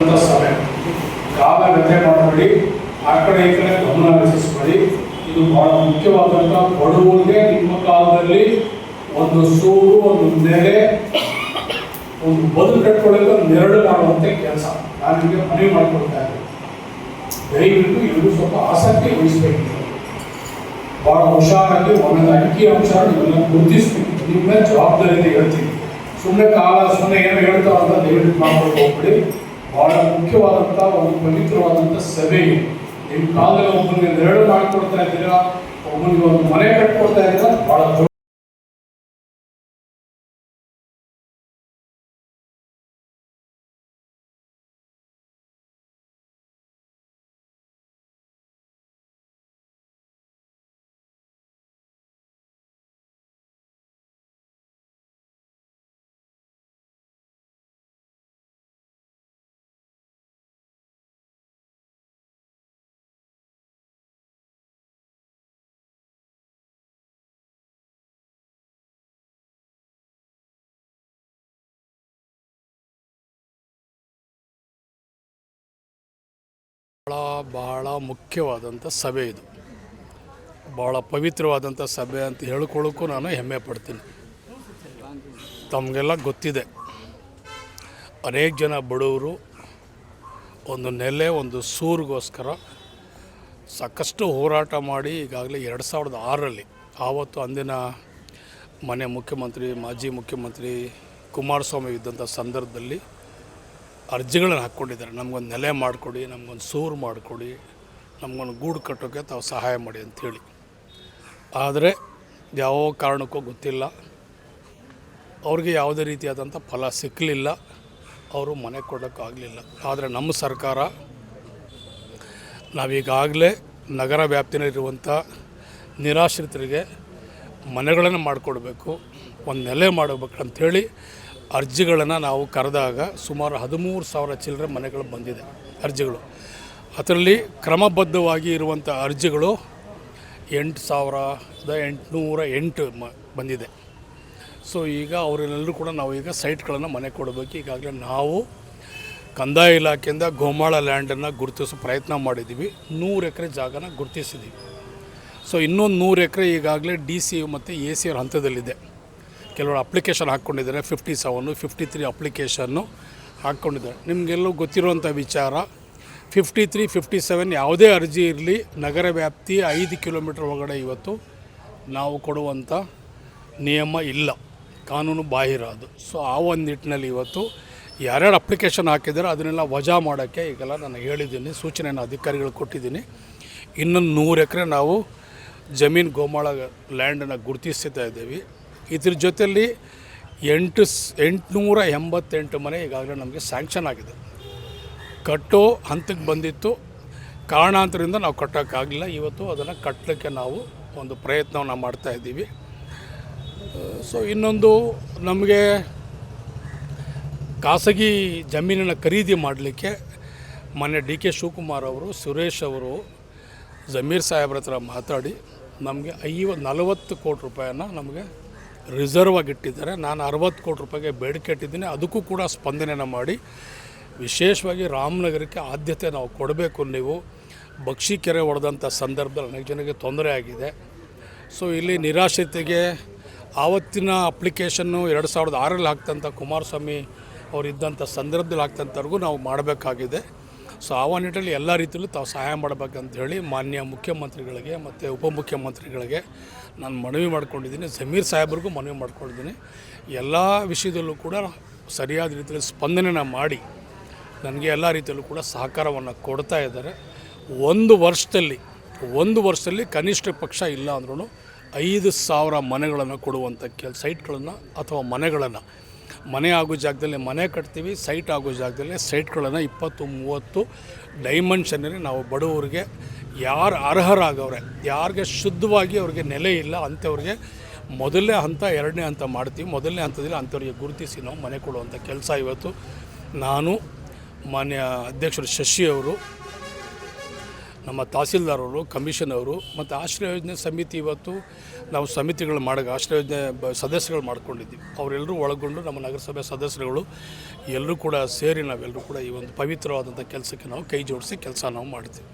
ಸಮಯ ಕಾಲ ಗತೆ ಮಾಡಬೇಡಿ ಆ ಕಡೆ ಈ ಕಡೆ ಗಮನ ಹರಿಸಬೇಡಿ ಇದು ಬಹಳ ಮುಖ್ಯವಾದಂಥ ಬಡವರಿಗೆ ನಿಮ್ಮ ಕಾಲದಲ್ಲಿ ಒಂದು ಸೂರು, ಒಂದು ನೆಲೆ ಒಂದು ಬದುಕು ಕಟ್ಕೊಳ್ಳೋದು ನೆರಳು ಮಾಡುವಂಥ ಕೆಲಸ. ನಾನು ನಿಮಗೆ ಮನವಿ ಮಾಡಿಕೊಡ್ತಾ ಇದ್ದೀನಿ. ದಯವಿಟ್ಟು ಇದು ಸ್ವಲ್ಪ ಆಸಕ್ತಿ ವಹಿಸಬೇಕು. ಬಹಳ ಹುಷಾರಾಗಿ ಒಂದೊಂದು ಅಂಕಿ ಅಂಶ ಇವೆಲ್ಲ ಗುರುತಿಸ್ಬೇಕು. ನಿಮ್ಮ ಜವಾಬ್ದಾರಿಯಿಂದ ಹೇಳ್ತೀನಿ. ಸುಮ್ಮನೆ ಕಾಲ ಸುಮ್ಮನೆ ಏನು ಹೇಳ್ತಾ ಅಂತ ದಯವಿಟ್ಟು ಮಾಡ್ಕೊಂಡು ಹೋಗ್ಬಿಡಿ ಬಹಳ ಮುಖ್ಯವಾದಂಥ ಒಂದು ಪವಿತ್ರವಾದಂಥ ಸಭೆ. ನಿಮ್ಮ ಕಾಲದಲ್ಲಿ ಒಬ್ಬನಿಗೆ ನೆರಳು ಮಾಡಿಕೊಡ್ತಾ ಇದ್ದೀರಾ ಒಬ್ಬರಿಗೆ ಒಂದು ಮನೆ ಕಟ್ಕೊಡ್ತಾ ಇದ್ದೀರಾ ಬಹಳ ಭಾಳ ಭಾಳ ಮುಖ್ಯವಾದಂಥ ಸಭೆ ಇದು. ಭಾಳ ಪವಿತ್ರವಾದಂಥ ಸಭೆ ಅಂತ ಹೇಳ್ಕೊಳ್ಳೋಕ್ಕೂ ನಾನು ಹೆಮ್ಮೆ ಪಡ್ತೀನಿ. ತಮಗೆಲ್ಲ ಗೊತ್ತಿದೆ. ಅನೇಕ ಜನ ಬಡವರು ಒಂದು ನೆಲೆ, ಒಂದು ಸೂರಿಗೋಸ್ಕರ ಸಾಕಷ್ಟು ಹೋರಾಟ ಮಾಡಿ ಈಗಾಗಲೇ ಎರಡು ಸಾವಿರದ ಆರರಲ್ಲಿ, ಆವತ್ತು ಅಂದಿನ ಮನೆ ಮುಖ್ಯಮಂತ್ರಿ, ಮಾಜಿ ಮುಖ್ಯಮಂತ್ರಿ ಕುಮಾರಸ್ವಾಮಿ ಇದ್ದಂಥ ಸಂದರ್ಭದಲ್ಲಿ ಅರ್ಜಿಗಳನ್ನು ಹಾಕ್ಕೊಂಡಿದ್ದಾರೆ. ನಮಗೊಂದು ನೆಲೆ ಮಾಡಿಕೊಡಿ, ನಮಗೊಂದು ಸೂರು ಮಾಡಿಕೊಡಿ, ನಮಗೊಂದು ಗೂಡು ಕಟ್ಟೋಕ್ಕೆ ತಾವು ಸಹಾಯ ಮಾಡಿ ಅಂಥೇಳಿ ಆದರೆ ಯಾವ ಕಾರಣಕ್ಕೂ ಗೊತ್ತಿಲ್ಲ. ಅವ್ರಿಗೆ ಯಾವುದೇ ರೀತಿಯಾದಂಥ ಫಲ ಸಿಕ್ಕಲಿಲ್ಲ ಅವರು ಮನೆ ಕೊಡೋಕ್ಕಾಗಲಿಲ್ಲ. ಆದರೆ ನಮ್ಮ ಸರ್ಕಾರ ನಾವೀಗಾಗಲೇ ನಗರ ವ್ಯಾಪ್ತಿಯಲ್ಲಿರುವಂಥ ನಿರಾಶ್ರಿತರಿಗೆ ಮನೆಗಳನ್ನು ಮಾಡಿಕೊಡ್ಬೇಕು, ಒಂದು ನೆಲೆ ಮಾಡಬೇಕು ಅಂಥೇಳಿ ಅರ್ಜಿಗಳನ್ನು ನಾವು ಕರೆದಾಗ ಸುಮಾರು ಹದಿಮೂರು ಸಾವಿರ ಚಿಲ್ಲರೆ ಮನೆಗಳು ಬಂದಿದೆ ಅರ್ಜಿಗಳು. ಅದರಲ್ಲಿ ಕ್ರಮಬದ್ಧವಾಗಿ ಇರುವಂಥ ಅರ್ಜಿಗಳು ಎಂಟು ಸಾವಿರದ ಎಂಟುನೂರ ಎಂಟು ಮ ಬಂದಿದೆ. ಸೊ ಈಗ ಅವರೆಲ್ಲರೂ ಕೂಡ ನಾವು ಈಗ ಸೈಟ್ಗಳನ್ನು ಮನೆ ಕೊಡಬೇಕು. ಈಗಾಗಲೇ ನಾವು ಕಂದಾಯ ಇಲಾಖೆಯಿಂದ ಗೋಮಾಳ ಲ್ಯಾಂಡನ್ನು ಗುರುತಿಸೋ ಪ್ರಯತ್ನ ಮಾಡಿದ್ದೀವಿ. ನೂರು ಎಕರೆ ಜಾಗನ ಗುರುತಿಸಿದ್ದೀವಿ. ಸೊ ಇನ್ನೊಂದು ನೂರು ಎಕರೆ ಈಗಾಗಲೇ ಡಿ ಸಿ ಮತ್ತು ಎ ಸಿ ಅವ್ರ ಹಂತದಲ್ಲಿದೆ. ಕೆಲವರು ಅಪ್ಲಿಕೇಶನ್ ಹಾಕ್ಕೊಂಡಿದ್ದಾರೆ ಫಿಫ್ಟಿ ಸೆವೆನ್ ಫಿಫ್ಟಿ ತ್ರೀ ಅಪ್ಲಿಕೇಶನ್ನು ಹಾಕ್ಕೊಂಡಿದ್ದಾರೆ. ನಿಮಗೆಲ್ಲೂ ಗೊತ್ತಿರುವಂಥ ವಿಚಾರ ಫಿಫ್ಟಿ ತ್ರೀ ಫಿಫ್ಟಿ ಸೆವೆನ್ ಯಾವುದೇ ಅರ್ಜಿ ಇರಲಿ, ನಗರ ವ್ಯಾಪ್ತಿ ಐದು ಕಿಲೋಮೀಟ್ರ್ ಒಳಗಡೆ ಇವತ್ತು ನಾವು ಕೊಡುವಂಥ ನಿಯಮ ಇಲ್ಲ, ಕಾನೂನು ಬಾಹಿರ ಅದು. ಸೊ ಆ ಒಂದು ನಿಟ್ಟಿನಲ್ಲಿ ಇವತ್ತು ಯಾರ್ಯಾರು ಅಪ್ಲಿಕೇಶನ್ ಹಾಕಿದ್ದಾರೆ, ಅದನ್ನೆಲ್ಲ ವಜಾ ಮಾಡೋಕ್ಕೆ ಈಗೆಲ್ಲ ನಾನು ಹೇಳಿದ್ದೀನಿ, ಸೂಚನೆಯನ್ನು ಅಧಿಕಾರಿಗಳು ಕೊಟ್ಟಿದ್ದೀನಿ. ಇನ್ನೊಂದು ನೂರು ಎಕರೆ ನಾವು ಜಮೀನು ಗೋಮಾಳ ಲ್ಯಾಂಡನ್ನು ಗುರುತಿಸ್ತಾ ಇದ್ದೀವಿ. ಇದ್ರ ಜೊತೆಯಲ್ಲಿ ಎಂಟು ಎಂಟುನೂರ ಎಂಬತ್ತೆಂಟು ಮನೆ ಈಗಾಗಲೇ ನಮಗೆ ಸ್ಯಾಂಕ್ಷನ್ ಆಗಿದೆ. ಕಟ್ಟೋ ಹಂತಕ್ಕೆ ಬಂದಿತ್ತು. ಕಾರಣಾಂತರದಿಂದ ನಾವು ಕಟ್ಟೋಕ್ಕಾಗಲಿಲ್ಲ. ಇವತ್ತು ಅದನ್ನು ಕಟ್ಟಲಿಕ್ಕೆ ನಾವು ಒಂದು ಪ್ರಯತ್ನವನ್ನು ಮಾಡ್ತಾ ಇದ್ದೀವಿ. ಸೊ, ಇನ್ನೊಂದು ನಮಗೆ ಖಾಸಗಿ ಜಮೀನನ್ನು ಖರೀದಿ ಮಾಡಲಿಕ್ಕೆ ಮೊನ್ನೆ ಡಿ ಕೆ ಶಿವಕುಮಾರ್ ಅವರು, ಸುರೇಶ್ ಅವರು, ಜಮೀರ್ ಸಾಹೇಬ್ರ ಹತ್ರ ಮಾತಾಡಿ ನಮಗೆ ಐವ ನಲವತ್ತು ಕೋಟಿ ರೂಪಾಯಿನ ನಮಗೆ ರಿಸರ್ವ್ ಆಗಿ ಇಟ್ಟಿದ್ದಾರೆ. ನಾನು ಅರವತ್ತು ಕೋಟಿ ರೂಪಾಯಿಗೆ ಬೇಡಿಕೆ ಇಟ್ಟಿದ್ದೀನಿ. ಅದಕ್ಕೂ ಕೂಡ ಸ್ಪಂದನೆಯನ್ನು ಮಾಡಿ ವಿಶೇಷವಾಗಿ ರಾಮನಗರಕ್ಕೆ ಆದ್ಯತೆ ನಾವು ಕೊಡಬೇಕು ನೀವು. ಬಕ್ಷಿ ಕೆರೆ ಹೊಡೆದಂಥ ಸಂದರ್ಭದಲ್ಲಿ ಅನೇಕ ಜನಕ್ಕೆ ತೊಂದರೆ ಆಗಿದೆ. ಸೊ ಇಲ್ಲಿ ನಿರಾಶ್ರಿತಿಗೆ ಆವತ್ತಿನ ಅಪ್ಲಿಕೇಶನ್ನು ಎರಡು ಸಾವಿರದ ಆರಲ್ಲಿ ಹಾಕ್ತಂಥ ಕುಮಾರಸ್ವಾಮಿ ಅವರಿದ್ದಂಥ ಸಂದರ್ಭದಲ್ಲಿ ಹಾಕ್ತಂಥವ್ರಿಗೂ ನಾವು ಮಾಡಬೇಕಾಗಿದೆ. ಸೊ ಆ ನಿಟ್ಟಲ್ಲಿ ಎಲ್ಲ ರೀತಿಯಲ್ಲೂ ತಾವು ಸಹಾಯ ಮಾಡಬೇಕಂತ ಹೇಳಿ ಮಾನ್ಯ ಮುಖ್ಯಮಂತ್ರಿಗಳಿಗೆ ಮತ್ತು ಉಪಮುಖ್ಯಮಂತ್ರಿಗಳಿಗೆ ನಾನು ಮನವಿ ಮಾಡ್ಕೊಂಡಿದ್ದೀನಿ. ಸಮೀರ್ ಸಾಹೇಬ್ರಿಗೂ ಮನವಿ ಮಾಡ್ಕೊಂಡಿದ್ದೀನಿ. ಎಲ್ಲ ವಿಷಯದಲ್ಲೂ ಕೂಡ ಸರಿಯಾದ ರೀತಿಯಲ್ಲಿ ಸ್ಪಂದನೆನ ಮಾಡಿ ನನಗೆ ಎಲ್ಲ ರೀತಿಯಲ್ಲೂ ಕೂಡ ಸಹಕಾರವನ್ನು ಕೊಡ್ತಾ ಇದ್ದಾರೆ. ಒಂದು ವರ್ಷದಲ್ಲಿ ಒಂದು ವರ್ಷದಲ್ಲಿ ಕನಿಷ್ಠ ಪಕ್ಷ ಇಲ್ಲ ಅಂದ್ರೂ ಐದು ಸಾವಿರ ಮನೆಗಳನ್ನು ಕೊಡುವಂಥ ಕೆಲ, ಸೈಟ್ಗಳನ್ನು ಅಥವಾ ಮನೆಗಳನ್ನು ಮನೆ ಆಗೋ ಜಾಗದಲ್ಲಿ ಮನೆ ಕಟ್ತೀವಿ ಸೈಟ್ ಆಗೋ ಜಾಗದಲ್ಲಿ ಸೈಟ್ಗಳನ್ನು ಇಪ್ಪತ್ತು ಮೂವತ್ತು ಡೈಮೆನ್ಷನಲ್ಲಿ ನಾವು ಬಡವರಿಗೆ ಯಾರು ಅರ್ಹರಾಗವ್ರೆ, ಯಾರಿಗೆ ಶುದ್ಧವಾಗಿ ಅವ್ರಿಗೆ ನೆಲೆ ಇಲ್ಲ ಅಂಥವ್ರಿಗೆ ಮೊದಲನೇ ಹಂತ, ಎರಡನೇ ಹಂತ ಮಾಡ್ತೀವಿ. ಮೊದಲನೇ ಹಂತದಲ್ಲಿ ಅಂಥವ್ರಿಗೆ ಗುರುತಿಸಿ ನಾವು ಮನೆ ಕೊಡುವಂಥ ಕೆಲಸ ಇವತ್ತು. ನಾನು ಮಾನ್ಯ ಅಧ್ಯಕ್ಷರು ಶಶಿ ಅವರು ನಮ್ಮ ತಹಸೀಲ್ದಾರರು, ಕಮಿಷನ್ ಅವರು ಮತ್ತು ಆಶ್ರಯ ಯೋಜನೆ ಸಮಿತಿ ಇವತ್ತು ನಾವು ಸಮಿತಿಗಳು ಮಾಡೋ ಆಶ್ರಯ ಯೋಜನೆ ಬ ಸದಸ್ಯಗಳು ಮಾಡ್ಕೊಂಡಿದ್ದೀವಿ. ಅವರೆಲ್ಲರೂ ಒಳಗೊಂಡು ನಮ್ಮ ನಗರಸಭೆ ಸದಸ್ಯರುಗಳು ಎಲ್ಲರೂ ಕೂಡ ಸೇರಿ ನಾವೆಲ್ಲರೂ ಕೂಡ ಈ ಒಂದು ಪವಿತ್ರವಾದಂಥ ಕೆಲಸಕ್ಕೆ ನಾವು ಕೈ ಜೋಡಿಸಿ ಕೆಲಸ ನಾವು ಮಾಡ್ತೀವಿ.